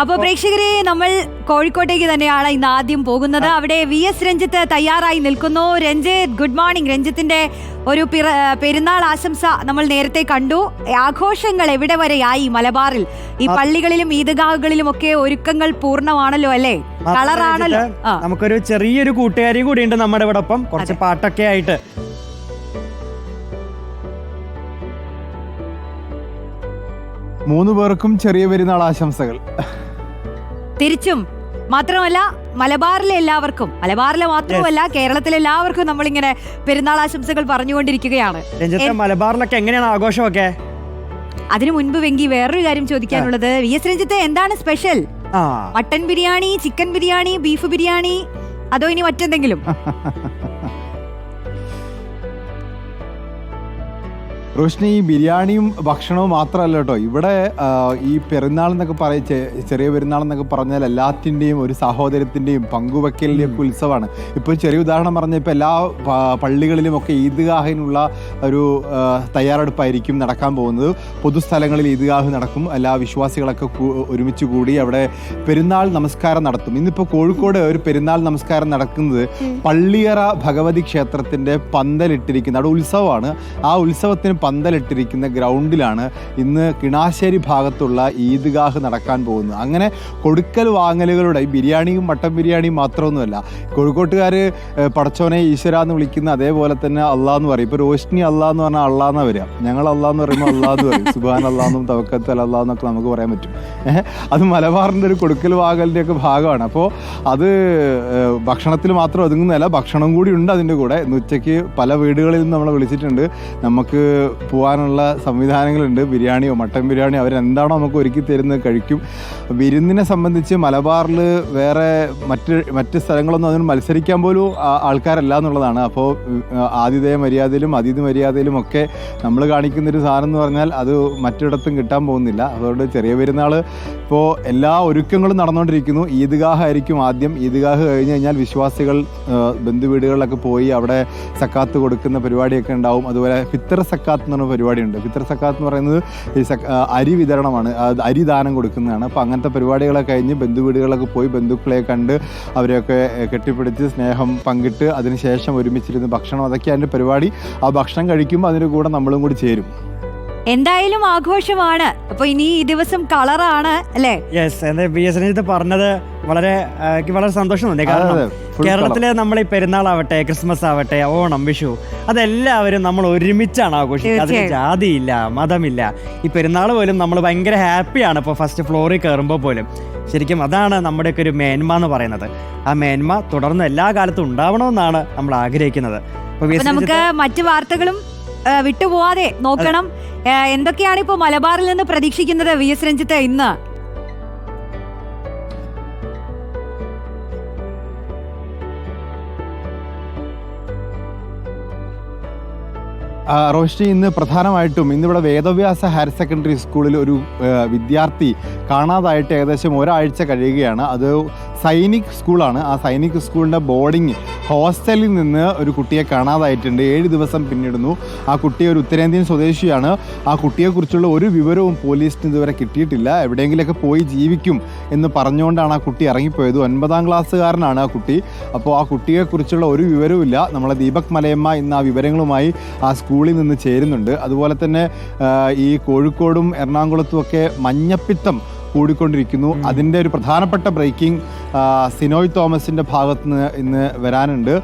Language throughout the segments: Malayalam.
അപ്പൊ പ്രേക്ഷകരെ നമ്മൾ കോഴിക്കോട്ടേക്ക് തന്നെയാണ് ഇന്ന് ആദ്യം പോകുന്നത്. അവിടെ വി എസ് രഞ്ജിത്ത് തയ്യാറായി നിൽക്കുന്നു. Ranjith good morning. രഞ്ജിത്തിന്റെ ഒരു പിറ- പെരുന്നാൾ ആശംസ നമ്മൾ നേരത്തെ കണ്ടു. ആഘോഷങ്ങൾ എവിടെ വരെയായി മലബാറിൽ? ഈ പള്ളികളിലും ഈദ്ഗാഹുകളിലും ഒക്കെ ഒരുക്കങ്ങൾ പൂർണമാണല്ലോ അല്ലേ? കളറാണല്ലോ നമുക്കൊരു ചെറിയൊരു കൂട്ടുകാരി കൂടി ഉണ്ട് നമ്മുടെ ഇവിടെ ഒപ്പം കുറച്ച് പാട്ടൊക്കെ ആയിട്ട്. മൂന്ന് പേർക്കും ചെറിയ പെരുന്നാൾ ആശംസകൾ. തിരിച്ചും. മാത്രമല്ല മലബാറിലെ എല്ലാവർക്കും മലബാറിലെ മാത്രമല്ല കേരളത്തിലെ എല്ലാവർക്കും നമ്മൾ ഇങ്ങനെ പെരുന്നാൾ ആശംസകൾ പറഞ്ഞുകൊണ്ടിരിക്കുകയാണ്. മലബാറിലൊക്കെ എങ്ങനെയാണ് ആഘോഷമൊക്കെ? അതിനു മുൻപ് വെങ്കി വേറൊരു കാര്യം ചോദിക്കാനുള്ളത്. വി എസ് രഞ്ജിത്ത് എന്താണ് special? Mutton biryani chicken biryani beef biryani അതോ ഇനി മറ്റെന്തെങ്കിലും? റോഷിനി ഈ ബിരിയാണിയും ഭക്ഷണവും മാത്രമല്ല കേട്ടോ. ഇവിടെ ഈ പെരുന്നാൾ എന്നൊക്കെ പറയ ചെറിയ പെരുന്നാൾ എന്നൊക്കെ പറഞ്ഞാൽ എല്ലാത്തിന്റെയും ഒരു സഹോദരത്തിന്റെയും പങ്കുവെക്കലിന്റെയും ഒക്കെ ഉത്സവമാണ്. ഇപ്പോൾ ചെറിയ ഉദാഹരണം പറഞ്ഞ ഇപ്പോൾ എല്ലാ പള്ളികളിലും ഒക്കെ ഈദ്ഗാഹിനുള്ള ഒരു തയ്യാറെടുപ്പായിരിക്കും നടക്കാൻ പോകുന്നത്. പൊതുസ്ഥലങ്ങളിൽ ഈദ്ഗാഹ് നടക്കും. എല്ലാ വിശ്വാസികളൊക്കെ ഒരുമിച്ച് കൂടി അവിടെ പെരുന്നാൾ നമസ്കാരം നടത്തും. ഇന്നിപ്പോൾ കോഴിക്കോട് ഒരു പെരുന്നാൾ നമസ്കാരം നടക്കുന്നത് പള്ളിയറ ഭഗവതി ക്ഷേത്രത്തിന്റെ പന്തലിട്ടിരിക്കുന്ന അവിടെ ഉത്സവമാണ്. ആ ഉത്സവത്തിന് പന്തലിട്ടിരിക്കുന്ന ഗ്രൗണ്ടിലാണ് ഇന്ന് കിണാശ്ശേരി ഭാഗത്തുള്ള ഈദ്ഗാഹ് നടക്കാൻ പോകുന്നത്. അങ്ങനെ കൊടുക്കൽ വാങ്ങലുകളുടെ ബിരിയാണിയും മട്ടൻ ബിരിയാണിയും മാത്രമൊന്നുമല്ല. കോഴിക്കോട്ടുകാർ പടച്ചോനെ ഈശ്വര എന്ന് വിളിക്കുന്ന അതേപോലെ തന്നെ അള്ളാഹ് എന്ന് പറയും. ഇപ്പോൾ റോഷ്നി അള്ളാഹ് എന്ന് പറഞ്ഞാൽ അള്ളാഹ് വരിക. ഞങ്ങൾ എന്ന് പറയുമ്പോൾ എന്ന് പറയും. സുബാൻ അള്ളാഹെന്നും തവക്കത്തൽ അള്ളാഹ് എന്നൊക്കെ നമുക്ക് പറയാൻ പറ്റും. അത് മലബാറിന്റെ ഒരു കൊടുക്കൽ വാകലിന്റെയൊക്കെ ഭാഗമാണ്. അപ്പോൾ അത് ഭക്ഷണത്തിൽ മാത്രം ഒതുങ്ങുന്നതല്ല ഭക്ഷണം കൂടി ഉണ്ട് അതിന്റെ കൂടെ. ഇന്ന് ഉച്ചയ്ക്ക് പല വീടുകളിൽ നിന്ന് നമ്മളെ വിളിച്ചിട്ടുണ്ട്. നമുക്ക് പോകാനുള്ള സംവിധാനങ്ങളുണ്ട്. ബിരിയാണിയോ മട്ടൻ ബിരിയാണിയോ അവരെന്താണോ നമുക്ക് ഒരുക്കി തരുന്നത് കഴിക്കും. വിരുന്നിനെ സംബന്ധിച്ച് മലബാറിൽ വേറെ മറ്റ് മറ്റ് സ്ഥലങ്ങളൊന്നും അതിന് മത്സരിക്കാൻ പോലും ആൾക്കാരല്ല എന്നുള്ളതാണ്. അപ്പോൾ ആതിഥേയ മര്യാദയിലും അതിഥി മര്യാദയിലും ഒക്കെ നമ്മൾ കാണിക്കുന്നൊരു സാധനം എന്ന് പറഞ്ഞാൽ അത് മറ്റിടത്തും കിട്ടാൻ പോകുന്നില്ല. അതുകൊണ്ട് ചെറിയ പെരുന്നാൾ ഇപ്പോൾ എല്ലാ ഒരുക്കങ്ങളും നടന്നുകൊണ്ടിരിക്കുന്നു. ഈദ്ഗാഹ് ആയിരിക്കും ആദ്യം. ഈദ്ഗാഹ് കഴിഞ്ഞ് കഴിഞ്ഞാൽ വിശ്വാസികൾ ബന്ധുവീടുകളിലൊക്കെ പോയി അവിടെ സക്കാത്ത് കൊടുക്കുന്ന പരിപാടിയൊക്കെ ഉണ്ടാവും. അതുപോലെ ഫിത്തർ സക്കാത്ത് എന്ന് പറഞ്ഞ പരിപാടിയുണ്ട്. ഫിത്തർ സക്കാത്ത് എന്ന് പറയുന്നത് ഈ അരി വിതരണമാണ്. അരി ദാനം കൊടുക്കുന്നതാണ്. അപ്പോൾ അങ്ങനത്തെ പരിപാടികളൊക്കെ കഴിഞ്ഞ് ബന്ധുവീടുകളിലൊക്കെ പോയി ബന്ധുക്കളെ കണ്ട് അവരെയൊക്കെ കെട്ടിപ്പിടിച്ച് സ്നേഹം പങ്കിട്ട് അതിനുശേഷം ഒരുമിച്ചിരുന്ന് ഭക്ഷണം അതൊക്കെ അതിന്റെ പരിപാടി. ആ ഭക്ഷണം കഴിക്കുമ്പോൾ അതിന്റെ കൂടെ നമ്മളും കൂടി ചേരും. എന്തായാലും ആഘോഷമാണ്. അപ്പൊ ഇനി ഈ ദിവസം കളറാണ് അല്ലേ? യെസ് ബി എസ് രഞ്ജിത്ത് പറഞ്ഞത് വളരെ എനിക്ക് വളരെ സന്തോഷമുണ്ട്. കാരണം കേരളത്തിലെ നമ്മൾ ഈ പെരുന്നാളാവട്ടെ ക്രിസ്മസ് ആവട്ടെ ഓണം വിഷു അതെല്ലാവരും നമ്മൾ ഒരുമിച്ചാണ് ആഘോഷിക്കുന്നത്. അതിന്. ജാതിയില്ല മതമില്ല. ഈ പെരുന്നാൾ പോലും നമ്മൾ ഭയങ്കര ഹാപ്പിയാണ്. ഇപ്പോൾ ഫസ്റ്റ് ഫ്ലോറിൽ കയറുമ്പോൾ പോലും. ശരിക്കും അതാണ് നമ്മുടെയൊക്കെ ഒരു മേന്മ എന്ന് പറയുന്നത്. ആ മേന്മ തുടർന്ന് എല്ലാ കാലത്തും ഉണ്ടാവണമെന്നാണ് നമ്മൾ ആഗ്രഹിക്കുന്നത്. നമുക്ക് മറ്റു വാർത്തകളും വിട്ടുപോവാതെ നോക്കണം. എന്തൊക്കെയാണ് ഇപ്പോൾ മലബാറിൽ നിന്ന് പ്രതീക്ഷിക്കുന്നത് വി എസ് രഞ്ജിത്ത് ഇന്ന്? റോഷ്നി ഇന്ന് പ്രധാനമായിട്ടും ഇന്നിവിടെ വേദവ്യാസ ഹയർ സെക്കൻഡറി സ്കൂളിൽ ഒരു വിദ്യാർത്ഥി കാണാതായിട്ട് ഏകദേശം ഒരാഴ്ച കഴിയുകയാണ്. അത് സൈനിക് സ്കൂളാണ്. ആ സൈനിക് സ്കൂളിന്റെ ബോർഡിംഗ് ഹോസ്റ്റലിൽ നിന്ന് ഒരു കുട്ടിയെ കാണാതായിട്ടുണ്ട്. ഏഴ് ദിവസം പിന്നിടുന്നു. ആ കുട്ടി ഒരു ഉത്തരേന്ത്യൻ സ്വദേശിയാണ്. ആ കുട്ടിയെക്കുറിച്ചുള്ള ഒരു വിവരവും പോലീസിന് ഇതുവരെ കിട്ടിയിട്ടില്ല. എവിടെയെങ്കിലുമൊക്കെ പോയി ജീവിക്കും എന്ന് പറഞ്ഞുകൊണ്ടാണ് ആ കുട്ടി ഇറങ്ങിപ്പോയത്. ഒൻപതാം ക്ലാസ്സുകാരനാണ് ആ കുട്ടി. അപ്പോൾ ആ കുട്ടിയെക്കുറിച്ചുള്ള ഒരു വിവരവുമില്ല നമ്മളെ ദീപക് മലയമ്മ ഇന്ന് ആ വിവരങ്ങളുമായി ആ സ്കൂളിൽ നിന്ന് ചേരുന്നുണ്ട്. അതുപോലെ തന്നെ ഈ കോഴിക്കോടും എറണാകുളത്തും ഒക്കെ മഞ്ഞപ്പിത്തം കൂടിക്കൊണ്ടിരിക്കുന്നു. അതിന്റെ ഒരു പ്രധാനപ്പെട്ട ബ്രേക്കിംഗ് സിനോയ് തോമസിന്റെ ഭാഗത്ത് നിന്ന് ഇന്ന് വരാനുണ്ട്.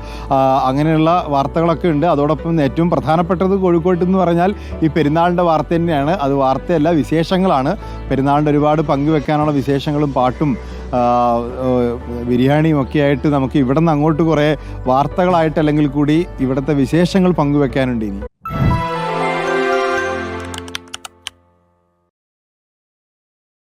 അങ്ങനെയുള്ള വാർത്തകളൊക്കെ ഉണ്ട്. അതോടൊപ്പം ഏറ്റവും പ്രധാനപ്പെട്ടത് കോഴിക്കോട്ട് എന്ന് പറഞ്ഞാൽ ഈ പെരുന്നാളിന്റെ വാർത്ത തന്നെയാണ്. അത് വാർത്തയല്ല വിശേഷങ്ങളാണ്. പെരുന്നാളിന്റെ ഒരുപാട് പങ്കുവെക്കാനുള്ള വിശേഷങ്ങളും പാട്ടും ബിരിയാണിയും ഒക്കെ ആയിട്ട് നമുക്ക് ഇവിടെ നിന്ന് അങ്ങോട്ട് കുറേ വാർത്തകളായിട്ട് അല്ലെങ്കിൽ കൂടി ഇവിടുത്തെ വിശേഷങ്ങൾ പങ്കുവെക്കാനുണ്ട് ഇനി.